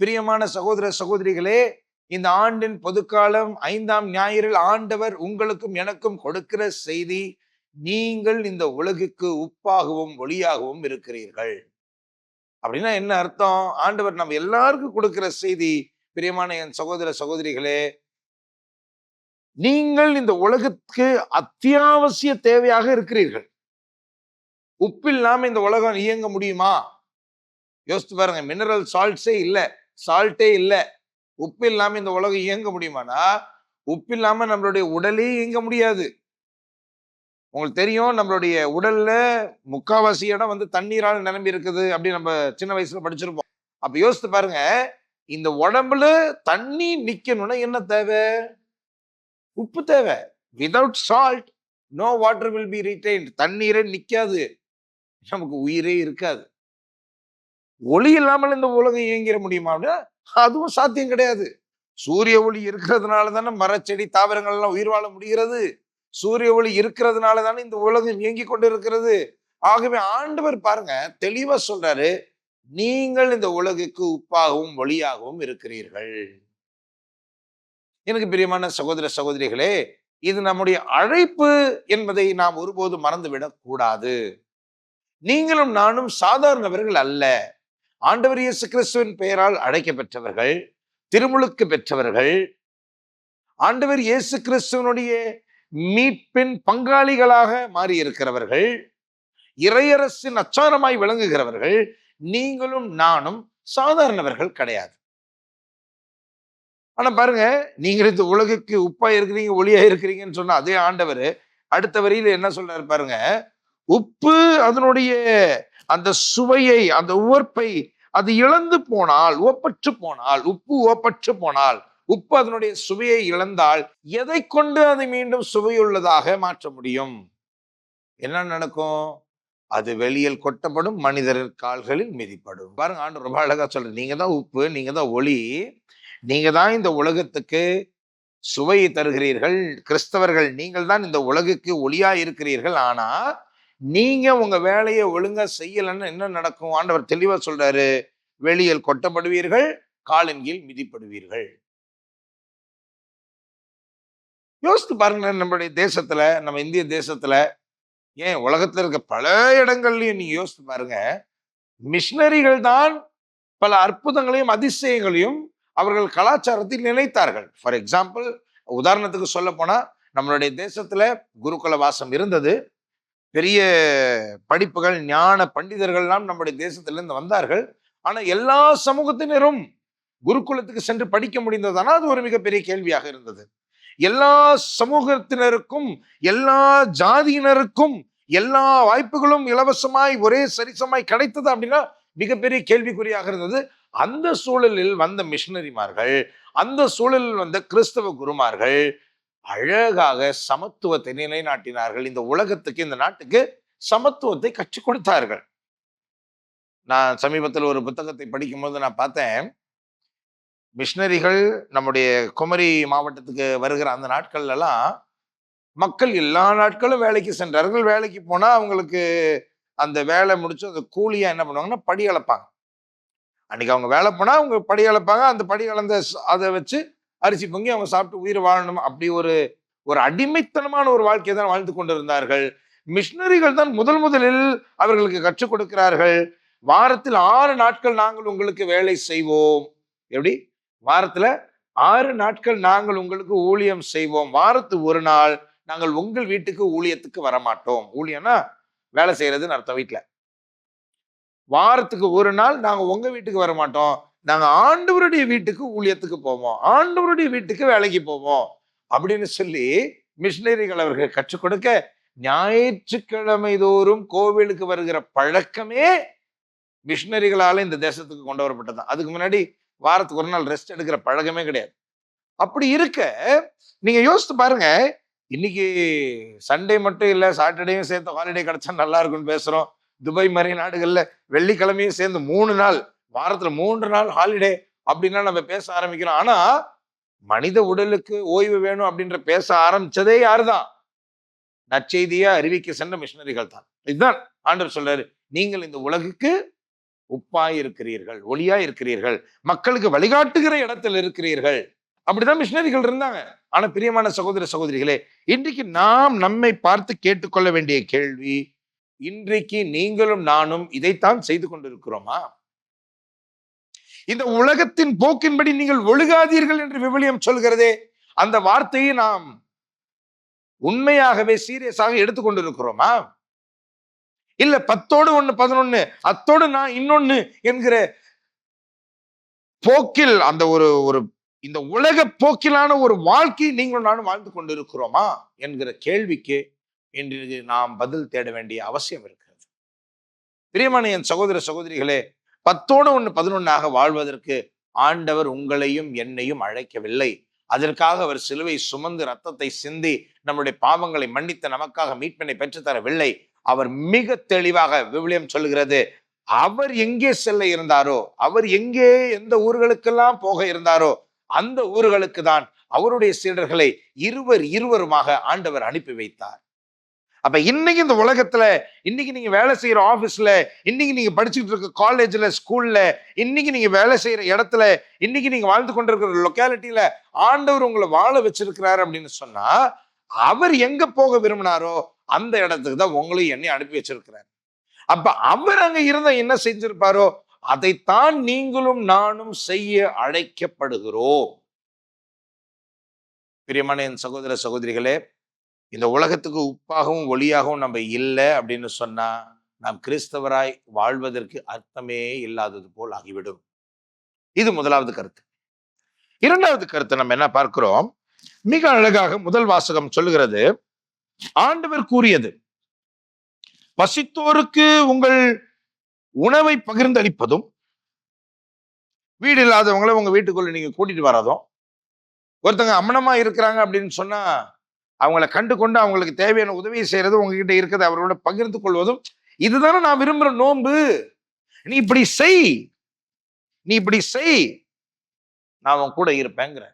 பிரியமான சகோதர சகோதரிகளே இந்த ஆண்டின் பொதுக்காலம் ஐந்தாம் ஞாயிறில் ஆண்டவர் உங்களுக்கும் எனக்கும் கொடுக்கிற செய்தி நீங்கள் இந்த உலகுக்கு உப்பாகவும் ஒளியாகவும் இருக்கிறீர்கள். அப்படின்னா என்ன அர்த்தம்? ஆண்டவர் நம்ம எல்லாருக்கும் கொடுக்கிற செய்தி பிரியமான என் சகோதர சகோதரிகளே நீங்கள் இந்த உலகத்துக்கு அத்தியாவசிய தேவையாக இருக்கிறீர்கள். உப்பில்லாம இந்த உலகம் இயங்க முடியுமா? யோசித்து பாருங்க மினரல் சால்ட்ஸே இல்லை சால்ட்டே இல்லை. உப்பு இல்லாம இந்த உலகம் இயங்க முடியுமானா? உப்பு இல்லாம நம்மளுடைய உடலே இயங்க முடியாது. உங்களுக்கு தெரியும் நம்மளுடைய உடல்ல முக்காவாசி இடம் வந்து தண்ணீரால் நிரம்பி இருக்குது அப்படின்னு நம்ம சின்ன வயசுல படிச்சிருப்போம். அப்ப யோசித்து பாருங்க இந்த உடம்புல தண்ணி நிக்கணும்னா என்ன தேவை? உப்பு தேவை. Without salt no water will be retain தண்ணீரே நிக்காது. நமக்கு உயிரே இருக்காது. ஒளி இல்லாமல் இந்த உலகம் இயங்கிட முடியுமா அப்படின்னா அதுவும் சாத்தியம் கிடையாது. சூரிய ஒளி இருக்கிறதுனால தானே மரச்செடி தாவரங்கள் எல்லாம் உயிர் வாழ முடிகிறது. சூரிய ஒளி இருக்கிறதுனால தானே இந்த உலகம் இயங்கி கொண்டு இருக்கிறது ஆகவே ஆண்டவர் பாருங்க தெளிவா சொல்றாரு நீங்கள் இந்த உலகுக்கு உப்பாகவும் ஒளியாகவும் இருக்கிறீர்கள். எனக்கு பிரியமான சகோதர சகோதரிகளே இது நம்முடைய அழைப்பு என்பதை நாம் ஒருபோது மறந்துவிடக் கூடாது. நீங்களும் நானும் சாதாரணவர்கள் அல்ல. ஆண்டவர் இயேசு கிறிஸ்துவின் பெயரால் அழைக்க பெற்றவர்கள் திருமுழுக்கு பெற்றவர்கள். ஆண்டவர் இயேசு கிறிஸ்துவனுடைய மீட்பின் பங்காளிகளாக மாறி இருக்கிறவர்கள் இறையரசின் அச்சாரமாய் விளங்குகிறவர்கள். நீங்களும் நானும் சாதாரணவர்கள் கிடையாது. ஆனால் பாருங்க நீங்கள் இந்த உலகுக்கு உப்பாக இருக்கிறீங்க ஒளியாக இருக்கிறீங்கன்னு சொன்ன அதே ஆண்டவர் அடுத்த வரியில என்ன சொல்றாரு பாருங்க உப்பு அதனுடைய அந்த சுவையை அந்த உவர்ப்பை அது இழந்து போனால் ஓப்பற்று போனால் உப்பு ஓப்பற்று போனால் உப்பு அதனுடைய சுவையை இழந்தால் எதை கொண்டு அதை மீண்டும் சுவையுள்ளதாக மாற்ற முடியும்? என்ன நடக்கும்? அது வெளியில் கொட்டப்படும் மனிதர் கால்களில் மிதிப்படும். பாருங்க ஆண்டு ரொம்ப அழகா சொல்ற நீங்க தான் உப்பு நீங்க தான் ஒளி நீங்க தான் இந்த உலகத்துக்கு சுவையை தருகிறீர்கள். கிறிஸ்தவர்கள் நீங்கள் தான் இந்த உலகுக்கு ஒளியா இருக்கிறீர்கள். ஆனா நீங்க உங்க வேலையை ஒழுங்கா செய்யலன்னு என்ன நடக்கும்? ஆண்டவர் தெளிவா சொல்றாரு வெளியில் கொட்டப்படுவீர்கள் காலின் கீழ் மிதிப்படுவீர்கள். யோசித்து பாருங்க நம்மளுடைய தேசத்துல நம்ம இந்திய தேசத்துல ஏன் உலகத்துல இருக்க பல இடங்கள்லயும் நீங்க யோசித்து பாருங்க மிஷினரிகள் தான் பல அற்புதங்களையும் அதிசயங்களையும் அவர்கள் கலாச்சாரத்தில் நினைத்தார்கள். ஃபார் எக்ஸாம்பிள் உதாரணத்துக்கு சொல்ல போனால் நம்மளுடைய தேசத்தில் குருகுல வாசம் இருந்தது. பெரிய படிப்புகள் ஞான பண்டிதர்கள்லாம் நம்முடைய தேசத்திலிருந்து வந்தார்கள். ஆனால் எல்லா சமூகத்தினரும் குருகுலத்துக்கு சென்று படிக்க முடிந்ததானா அது ஒரு மிகப்பெரிய கேள்வியாக இருந்தது. எல்லா சமூகத்தினருக்கும் எல்லா ஜாதியினருக்கும் எல்லா வாய்ப்புகளும் இலவசமாய் ஒரே சரிசமாய் கிடைத்தது அப்படின்னா மிகப்பெரிய கேள்விக்குறியாக இருந்தது. அந்த சூழலில் வந்த மிஷினரிமார்கள் அந்த சூழலில் வந்த கிறிஸ்தவ குருமார்கள் அழகாக சமத்துவத்தை நிலைநாட்டினார்கள். இந்த உலகத்துக்கு இந்த நாட்டுக்கு சமத்துவத்தை கற்றுக் கொடுத்தார்கள். நான் சமீபத்தில் ஒரு புத்தகத்தை படிக்கும்போது நான் பார்த்தேன். மிஷினரிகள் நம்முடைய குமரி மாவட்டத்துக்கு வருகிற அந்த நாட்கள்லாம் மக்கள் எல்லா நாட்களும் வேலைக்கு சென்றார்கள். வேலைக்கு போனால் அவங்களுக்கு அந்த வேலை முடிச்சு அந்த கூலியாக என்ன பண்ணுவாங்கன்னா படி அளப்பாங்க. அன்னைக்கு அவங்க வேலை போனால் அவங்க படி அளப்பாங்க அந்த படி அளந்த அதை வச்சு அரிசி பொங்கி அவங்க சாப்பிட்டு உயிர் வாழணும். அப்படி ஒரு ஒரு அடிமைத்தனமான ஒரு வாழ்க்கையை தான் வாழ்ந்து கொண்டிருந்தார்கள். மிஷினரிகள் தான் முதல் முதலில் அவர்களுக்கு கற்றுக் கொடுக்கிறார்கள். வாரத்தில் ஆறு நாட்கள் நாங்கள் உங்களுக்கு வேலை செய்வோம். எப்படி? வாரத்தில் ஆறு நாட்கள் நாங்கள் உங்களுக்கு ஊழியம் செய்வோம். வாரத்து ஒரு நாள் நாங்கள் உங்கள் வீட்டுக்கு ஊழியத்துக்கு வரமாட்டோம். ஊழியம்னா வேலை செய்யறதுன்னு அர்த்தம் வீட்டில் வாரத்துக்கு ஒரு நாள் நாங்கள் உங்கள் வீட்டுக்கு வர மாட்டோம். நாங்கள் ஆண்டவருடைய வீட்டுக்கு ஊழியத்துக்கு போவோம். ஆண்டவருடைய வீட்டுக்கு வேலைக்கு போவோம். அப்படின்னு சொல்லி மிஷினரிகள் அவர்கள் கற்றுக் கொடுக்க ஞாயிற்றுக்கிழமை தோறும் கோவிலுக்கு வருகிற பழக்கமே மிஷினரிகளால் இந்த தேசத்துக்கு கொண்டு வரப்பட்டது. அதுக்கு முன்னாடி வாரத்துக்கு ஒரு நாள் ரெஸ்ட் எடுக்கிற பழக்கமே கிடையாது. அப்படி இருக்க நீங்க யோசித்து பாருங்க. இன்னைக்கு சண்டே மட்டும் இல்லை சாட்டர்டேயும் சேர்த்து ஹாலிடே கிடைச்சா நல்லா இருக்கும்னு பேசுறோம். துபாய் மாதிரி நாடுகள்ல வெள்ளிக்கிழமையும் சேர்ந்து மூணு நாள் வாரத்துல மூன்று நாள் ஹாலிடே அப்படின்னா நம்ம பேச ஆரம்பிக்கிறோம். ஆனா மனித உடலுக்கு ஓய்வு வேணும் அப்படின்ற பேச ஆரம்பிச்சதே யாருதான்? நற்செய்தியை அறிவிக்க சென்ற மிஷினரிகள் தான். இதுதான் ஆண்டவர் சொல்றாரு. நீங்கள் இந்த உலகுக்கு உப்பாய் இருக்கிறீர்கள் ஒளியா இருக்கிறீர்கள் மக்களுக்கு வழிகாட்டுகிற இடத்துல இருக்கிறீர்கள். அப்படிதான் மிஷினரிகள் இருந்தாங்க. ஆனா பிரியமான சகோதர சகோதரிகளே இன்றைக்கு நாம் நம்மை பார்த்து கேட்டுக்கொள்ள வேண்டிய கேள்வி இன்றைக்கு நீங்களும் நானும் இதைத்தான் செய்து கொண்டிருக்கிறோமா? இந்த உலகத்தின் போக்கின்படி நீங்கள் ஒழுகாதீர்கள் என்று விவிலியம் சொல்கிறதே அந்த வார்த்தையை நாம் உண்மையாகவே சீரியஸாக எடுத்துக்கொண்டிருக்கிறோமா இல்ல பத்தோடு ஒண்ணு பதினொன்னு அத்தோடு நான் இன்னொன்னு என்கிற போக்கில் அந்த ஒரு ஒரு இந்த உலக போக்கிலான ஒரு வாழ்க்கை நீங்களும் நானும் வாழ்ந்து கொண்டிருக்கிறோமா? என்கிற கேள்விக்கு இன்றைக்கு நாம் பதில் தேட வேண்டிய அவசியம் இருக்கிறது. பிரியமான என் சகோதர சகோதரிகளே பத்தோடு ஒன்று பதினொன்னாக வாழ்வதற்கு ஆண்டவர் உங்களையும் என்னையும் அழைக்கவில்லை. அதற்காக அவர் சிலுவை சுமந்து ரத்தத்தை சிந்தி நம்முடைய பாவங்களை மன்னித்த நமக்காக மீட்பினை பெற்றுத்தரவில்லை. அவர் மிக தெளிவாக விவிலியம் சொல்லுகிறது அவர் எங்கே செல்ல இருந்தாரோ அவர் எங்கே எந்த ஊர்களுக்கெல்லாம் போக இருந்தாரோ அந்த ஊர்களுக்கு தான் அவருடைய சீடர்களை இருவர் இருவருமாக ஆண்டவர் அனுப்பி வைத்தார். அப்ப இன்னைக்கு இந்த உலகத்துல இன்னைக்கு நீங்க வேலை செய்யற ஆபீஸ்ல இன்னைக்கு நீங்க படிச்சுட்டு இருக்க காலேஜ்ல ஸ்கூல்ல இன்னைக்கு நீங்க வேலை செய்யற இடத்துல இன்னைக்கு நீங்க வாழ்ந்து கொண்டிருக்கிற லொக்காலிட்டியில ஆண்டவர் உங்களை வாழ வச்சிருக்கிறாரு அப்படின்னு சொன்னா அவர் எங்க போக விரும்பினாரோ அந்த இடத்துக்கு தான் உங்களையும் என்னை அனுப்பி வச்சிருக்கிறார். அப்ப அவர் அங்க இருந்த என்ன செஞ்சிருப்பாரோ அதைத்தான் நீங்களும் நானும் செய்ய அழைக்கப்படுகிறோம். பிரியமான என் சகோதர சகோதரிகளே இந்த உலகத்துக்கு உப்பாகவும் ஒளியாகவும் நம்ம இல்லை அப்படின்னு சொன்னால் நாம் கிறிஸ்தவராய் வாழ்வதற்கு அர்த்தமே இல்லாதது போல் ஆகிவிடும். இது முதலாவது கருத்து. இரண்டாவது கருத்து நம்ம என்ன பார்க்கிறோம்? மிக அழகாக முதல் வாசகம் சொல்லுகிறது ஆண்டவர் கூறியது பசித்தோருக்கு உங்கள் உணவை பகிர்ந்தளிப்பதும் வீடு இல்லாதவங்களை உங்க வீட்டுக்குள்ள நீங்க கூட்டிட்டு வராதும் ஒருத்தங்க அம்மனமா இருக்கிறாங்க அப்படின்னு சொன்னா அவங்கள கண்டு கொண்டு அவங்களுக்கு தேவையான உதவியை செய்யறது உங்ககிட்ட இருக்கிறது அவரோட பகிர்ந்து கொள்வதும் இதுதானே நான் விரும்புற நோன்பு. நீ இப்படி செய். நீ இப்படி செய். நான் அவன் கூட இருப்பேங்கிற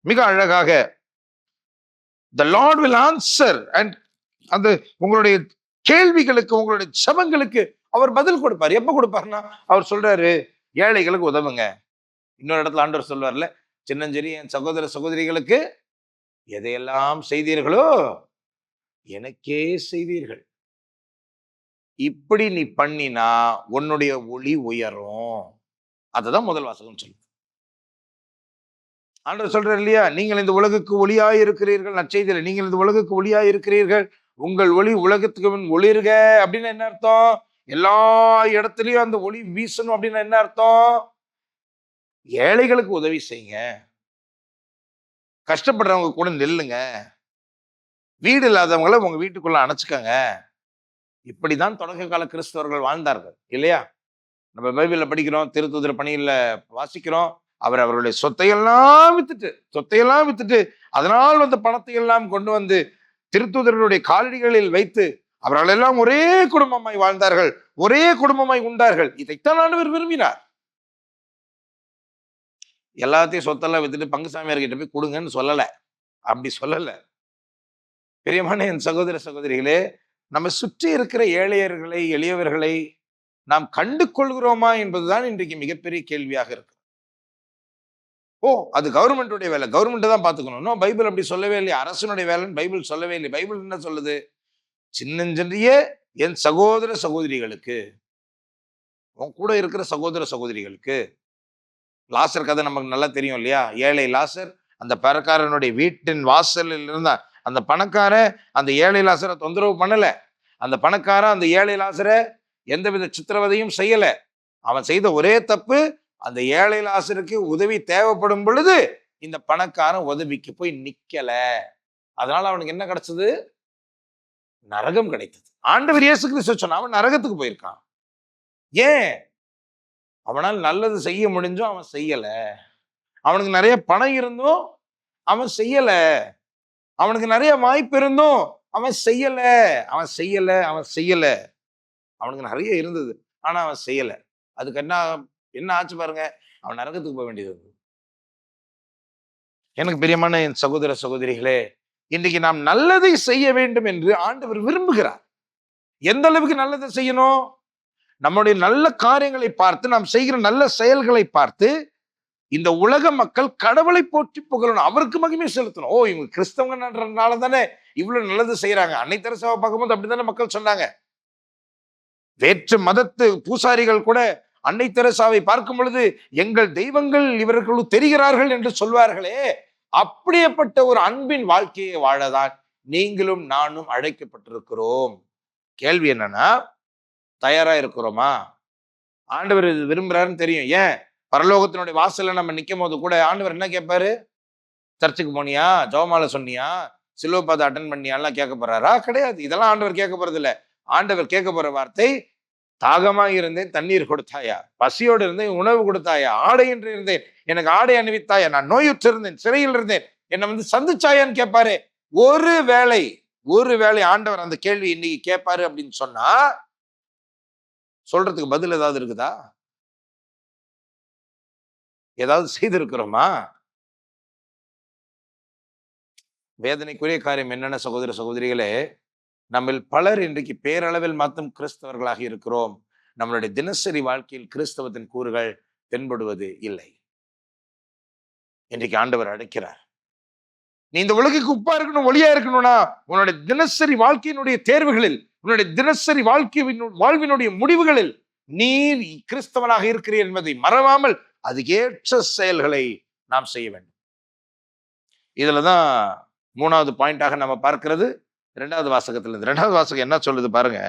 மிக அழகாக the lord will answer and அந்த உங்களுடைய கேள்விகளுக்கு உங்களுடைய சபங்களுக்கு அவர் பதில் கொடுப்பார். எப்ப கொடுப்பாருன்னா அவர் சொல்றாரு ஏழைகளுக்கு உதவுங்க. இன்னொரு இடத்துல ஆண்டவர் சொல்வார்ல சின்னஞ்செறி என் சகோதர சகோதரிகளுக்கு எதையெல்லாம் செய்தீர்களோ எனக்கே செய்தீர்கள். இப்படி நீ பண்ணினா உன்னுடைய ஒளி உயரும். அதுதான் முதல் வாசகம் சொல்லுது. ஆண்டவர் சொல்றாரு இல்லையா? நீங்கள் இந்த உலகுக்கு ஒளியாய் இருக்கிறீர்கள் நற்செய்தியில நீங்கள் இந்த உலகுக்கு ஒளியாய் இருக்கிறீர்கள் உங்கள் ஒளி உலகத்துக்கு முன் ஒளிருக அப்படின்னு என்ன அர்த்தம்? எல்லா இடத்துலயும் அந்த ஒளி வீசணும் அப்படின்னு என்ன அர்த்தம்? ஏழைகளுக்கு உதவி செய்யுங்க. கஷ்டப்படுறவங்க கூட நெல்லுங்க. வீடு இல்லாதவங்கள உங்க வீட்டுக்குள்ள அணைச்சுக்கங்க. இப்படிதான் தொடக்க கால கிறிஸ்தவர்கள் வாழ்ந்தார்கள் இல்லையா? நம்ம பைபிளில் படிக்கிறோம் திருத்துதிர பணியில் வாசிக்கிறோம். அவர் அவருடைய சொத்தையெல்லாம் வித்துட்டு சொத்தையெல்லாம் வித்துட்டு அதனால் வந்த பணத்தை எல்லாம் கொண்டு வந்து திருத்துதர்களுடைய காலடிகளில் வைத்து அவர்கள் எல்லாம் ஒரே குடும்பமாய் வாழ்ந்தார்கள் ஒரே குடும்பமாய் உண்டார்கள். இதைத்தான் ஆண்டவர் விரும்பினார். எல்லாத்தையும் சொத்தெல்லாம் வித்துட்டு பங்குசாமியார்கிட்ட போய் கொடுங்கன்னு சொல்லலை. அப்படி சொல்லலை. பெரியமான என் சகோதர சகோதரிகளே நம்ம சுற்றி இருக்கிற ஏழையர்களை எளியவர்களை நாம் கண்டு கொள்கிறோமா என்பதுதான் இன்றைக்கு மிகப்பெரிய கேள்வியாக இருக்கு. ஓ அது கவர்மெண்ட்டுடைய வேலை. கவர்மெண்ட்டை தான் பார்த்துக்கணும். இன்னும் பைபிள் அப்படி சொல்லவே இல்லையா. அரசனுடைய வேலைன்னு பைபிள் சொல்லவே இல்லை பைபிள் என்ன சொல்லுது? சின்னஞ்சிறிய என் சகோதர சகோதரிகளுக்கு உன் கூட இருக்கிற சகோதர சகோதரிகளுக்கு லாசர் கதை நமக்கு நல்லா தெரியும் இல்லையா? ஏழை லாசர் அந்த பணக்காரனுடைய வீட்டின் வாசலில் இருந்தா அந்த பணக்காரன் அந்த ஏழை லாசரை தொந்தரவு பண்ணலை. அந்த பணக்காரன் அந்த ஏழை லாசரை எந்தவித சித்திரவதையும் செய்யலை. அவன் செய்த ஒரே தப்பு அந்த ஏழை லாசருக்கு உதவி தேவைப்படும் பொழுது இந்த பணக்காரன் உதவிக்கு போய் நிக்கல. அதனால அவனுக்கு என்ன கிடைச்சது? நரகம் கிடைத்தது. ஆண்டவர் இயேசு கிறிஸ்து அவன் நரகத்துக்கு போயிருக்கான். ஏன்? அவனால் நல்லது செய்ய முடிஞ்சும் அவன் செய்யலை. அவனுக்கு நிறைய பணம் இருந்தும் அவன் செய்யலை. அவனுக்கு நிறைய வாய்ப்பு இருந்தும் அவன் செய்யலை. அவன் செய்யலை அவன் செய்யலை. அவனுக்கு நிறைய இருந்தது ஆனால் அவன் செய்யலை. அதுக்கு என்ன என்ன ஆச்சு பாருங்க அவன் நரகத்துக்கு போக வேண்டியது இருந்தது. எனக்கு பிரியமான என் சகோதர சகோதரிகளே இன்றைக்கு நாம் நல்லதை செய்ய வேண்டும் என்று ஆண்டவர் விரும்புகிறார். எந்த அளவுக்கு நல்லதை செய்யணும்? நம்முடைய நல்ல காரியங்களை பார்த்து நாம் செய்கிற நல்ல செயல்களை பார்த்து இந்த உலக மக்கள் கடவுளை போற்றி புகழணும். அவருக்கு மகிமை செலுத்தணும். ஓ இவங்க கிறிஸ்தவங்கன்றதுனால தானே இவ்வளவு நல்லது செய்யறாங்க அன்னை தெரசாவை பார்க்கும்போது அப்படித்தானே மக்கள் சொன்னாங்க. வேற்று மதத்து பூசாரிகள் கூட அன்னை தெரசாவை பார்க்கும் பொழுது எங்கள் தெய்வங்கள் இவர்களும் தெரிகிறார்கள் என்று சொல்வார்களே. அப்படியேப்பட்ட ஒரு அன்பின் வாழ்க்கையை வாழதான் நீங்களும் நானும் அழைக்கப்பட்டிருக்கிறோம். கேள்வி என்னன்னா தயாரா இருக்கிறோமா? ஆண்டவர் இது விரும்புறாருன்னு தெரியும். ஏன்? பரலோகத்தினுடைய வாசல்ல நம்ம நிற்கும் போது கூட ஆண்டவர் என்ன கேட்பாரு? சர்ச்சுக்கு போனியா? ஜோமால சொன்னியா? சிலுவப்பாதை அட்டன் பண்ணியாலாம் கேட்க போறாரா? கிடையாது. இதெல்லாம் ஆண்டவர் கேட்க போறது இல்லை ஆண்டவர் கேட்க போற வார்த்தை தாகமாக இருந்தேன் தண்ணீர் கொடுத்தாயா? பசியோடு இருந்தேன் உணவு கொடுத்தாயா? ஆடை என்று இருந்தேன். எனக்கு ஆடை அணிவித்தாயா? நான் நோயுற்றிருந்தேன் சிறையில் இருந்தேன். என்னை வந்து சந்திச்சாயான்னு கேட்பாரு. ஒரு வேளை ஒரு வேளை ஆண்டவர் அந்த கேள்வி இன்னைக்கு கேட்பாரு அப்படின்னு சொன்னா சொல்றதுக்கு பதில் ஏதாவது இருக்குதா? ஏதாவது செய்திருக்கிறோமா? வேதனைக்குரிய காரியம் என்னென்ன சகோதர சகோதரிகளே நம்மில் பலர் இன்றைக்கு பேரளவில் மாத்தம் கிறிஸ்தவர்களாக இருக்கிறோம். நம்மளுடைய தினசரி வாழ்க்கையில் கிறிஸ்தவத்தின் கூறுகள் தென்படுவது இல்லை. இன்றைக்கு ஆண்டவர் அழைக்கிறார். நீ இந்த உலகுக்கு உப்பா இருக்கணும் ஒளியா இருக்கணும்னா உன்னுடைய தினசரி வாழ்க்கையினுடைய தேர்வுகளில் உன்னுடைய தினசரி வாழ்க்கை வாழ்வினுடைய முடிவுகளில் நீர் கிறிஸ்தவனாக இருக்கிறீர் என்பதை மறவாமல் அதுக்கேற்ற செயல்களை நாம் செய்ய வேண்டும். இதுலதான் மூணாவது பாயிண்டாக நம்ம பார்க்கிறது. இரண்டாவது வாசகத்துல இருந்து ரெண்டாவது வாசகம் என்ன சொல்லுது பாருங்க.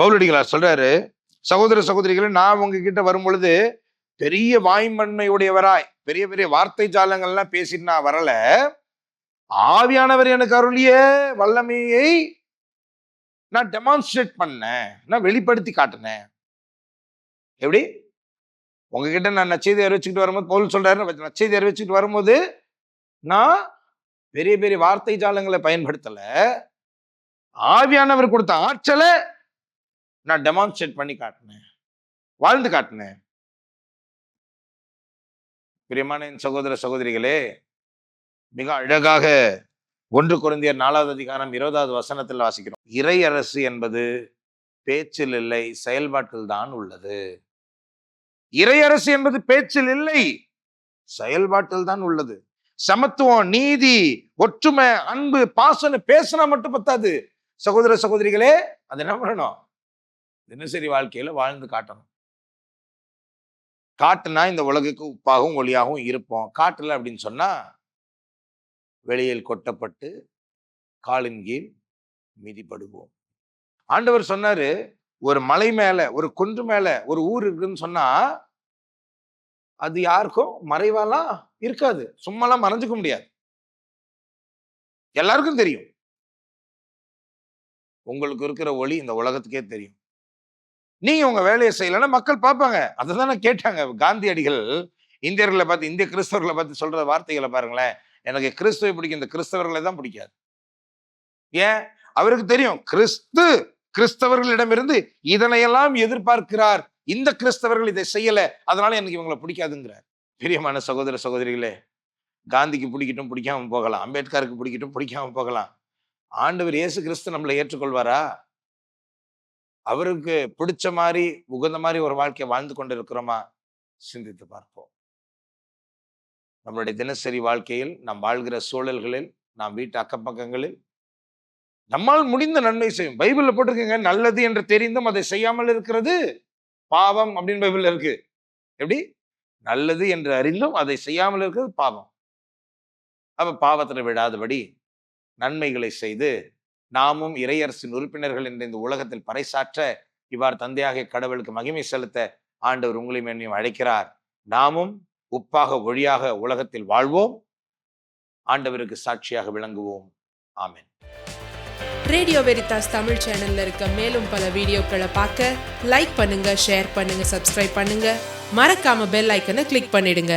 பவுலடிகளார் சொல்றாரு சகோதர சகோதரிகளை நான் உங்ககிட்ட வரும் பொழுது பெரிய வாய்மன்மையுடையவராய் பெரிய பெரிய வார்த்தை ஜாலங்கள்லாம் பேசிட்டு நான் வரல. ஆவியானவர் எனக்கு அருளிய வல்லமையை நான் டெமான்ஸ்ட்ரேட் பண்ணேன். நான் வெளிப்படுத்தி காட்டினேன். எப்படி? உங்ககிட்ட நான் நச்செய்தி அறிவிச்சுக்கிட்டு வரும்போது பவுல் சொல்றாரு நச்செய்தி அறிவிச்சுட்டு வரும்போது நான் பெரிய பெரிய வார்த்தை ஜாலங்களை பயன்படுத்தல. ஆவியானவர் கொடுத்த ஆற்றலை நான் டெமான்ஸ்ட்ரேட் பண்ணி காட்டினேன். வாழ்ந்து காட்டினேன். பிரியமான என் சகோதர சகோதரிகளே மிக அழகாக ஒன்று குறைந்தியர் நாலாவது அதிகாரம் இருபதாவது வசனத்தில் வாசிக்கிறோம். இறை அரசு என்பது பேச்சில் இல்லை செயல்பாட்டில் தான் உள்ளது. இறை அரசு என்பது பேச்சில் இல்லை செயல்பாட்டில் தான் உள்ளது. சமத்துவம் நீதி ஒற்றுமை அன்பு பாசனம் பேசினா மட்டும் பத்தாது. சகோதர சகோதரிகளே அது என்ன பண்ணணும்? தினசரி வாழ்க்கையில வாழ்ந்து காட்டணும். காட்டுனா இந்த உலகுக்கு உப்பாகவும் ஒளியாகவும் இருப்போம். காட்டல அப்படின்னு சொன்னா வெளியில் கொட்டப்பட்டு காலின் கீழ் மிதிப்படுவோம் ஆண்டவர் சொன்னாரு ஒரு மலை மேல ஒரு குன்று மேல ஒரு ஊர் இருக்குன்னு சொன்னா அது யாருக்கும் மறைவாலாம் இருக்காது. சும்மாலாம் மறைஞ்சுக்க முடியாது. எல்லாருக்கும் தெரியும். உங்களுக்கு இருக்கிற ஒளி இந்த உலகத்துக்கே தெரியும். நீங்க உங்க வேலையை செய்யலைன்னா மக்கள் பார்ப்பாங்க. அதை தானே கேட்டாங்க. காந்தியடிகள் இந்தியர்களை பார்த்து இந்திய கிறிஸ்தவர்களை பார்த்து சொல்ற வார்த்தைகளை பாருங்களேன். எனக்கு கிறிஸ்துவை பிடிக்கும். இந்த கிறிஸ்தவர்களை தான் பிடிக்காது. ஏன்? அவருக்கு தெரியும். கிறிஸ்து கிறிஸ்தவர்களிடமிருந்து இதனையெல்லாம் எதிர்பார்க்கிறார். இந்த கிறிஸ்தவர்கள் இதை செய்யல. அதனால எனக்கு இவங்களை பிடிக்காதுங்கிறார். பிரியமான சகோதர சகோதரிகளே காந்திக்கு பிடிக்கட்டும் பிடிக்காம போகலாம். அம்பேத்கருக்கு பிடிக்கட்டும் பிடிக்காம போகலாம். ஆண்டவர் இயேசு கிறிஸ்து நம்மளை ஏற்றுக்கொள்வாரா? அவருக்கு பிடிச்ச மாதிரி உகந்த மாதிரி ஒரு வாழ்க்கையை வாழ்ந்து கொண்டு இருக்கிறோமா சிந்தித்து பார்ப்போம். நம்மளுடைய தினசரி வாழ்க்கையில் நாம் வாழ்கிற சூழல்களில் நாம் வீட்டு அக்கப்பக்கங்களில் நம்மால் முடிந்த நன்மை செய்யும். பைபிள்ல போட்டிருக்கீங்க நல்லது என்று தெரிந்தும் அதை செய்யாமல் இருக்கிறது பாவம் அப்படின்னு பைபிள்ல இருக்கு. எப்படி? நல்லது என்று அறிந்தும் அதை செய்யாமல் இருக்கிறது பாவம். அப்ப பாவத்தில் விடாதபடி நன்மைகளை செய்து நாமும் இறையரசின் உறுப்பினர்கள் என்ற இந்த உலகத்தில் பறைசாற்ற இவ்வாறு தந்தையாக கடவுளுக்கு மகிமை செலுத்த ஆண்டவர் உங்களையும் என்னையும் அழைக்கிறார். நாமும் உப்பாக ஒழியாக உலகத்தில் வாழ்வோம். ஆண்டவருக்கு சாட்சியாக விளங்குவோம். ஆமேன். ரேடியோ வெரிதாஸ் தமிழ் சேனல்ல இருக்க மேலும் பல வீடியோக்களை பார்க்க லைக் பண்ணுங்க ஷேர் பண்ணுங்க சப்ஸ்கிரைப் பண்ணுங்க. மறக்காம பெல் ஐக்கனை கிளிக் பண்ணிடுங்க.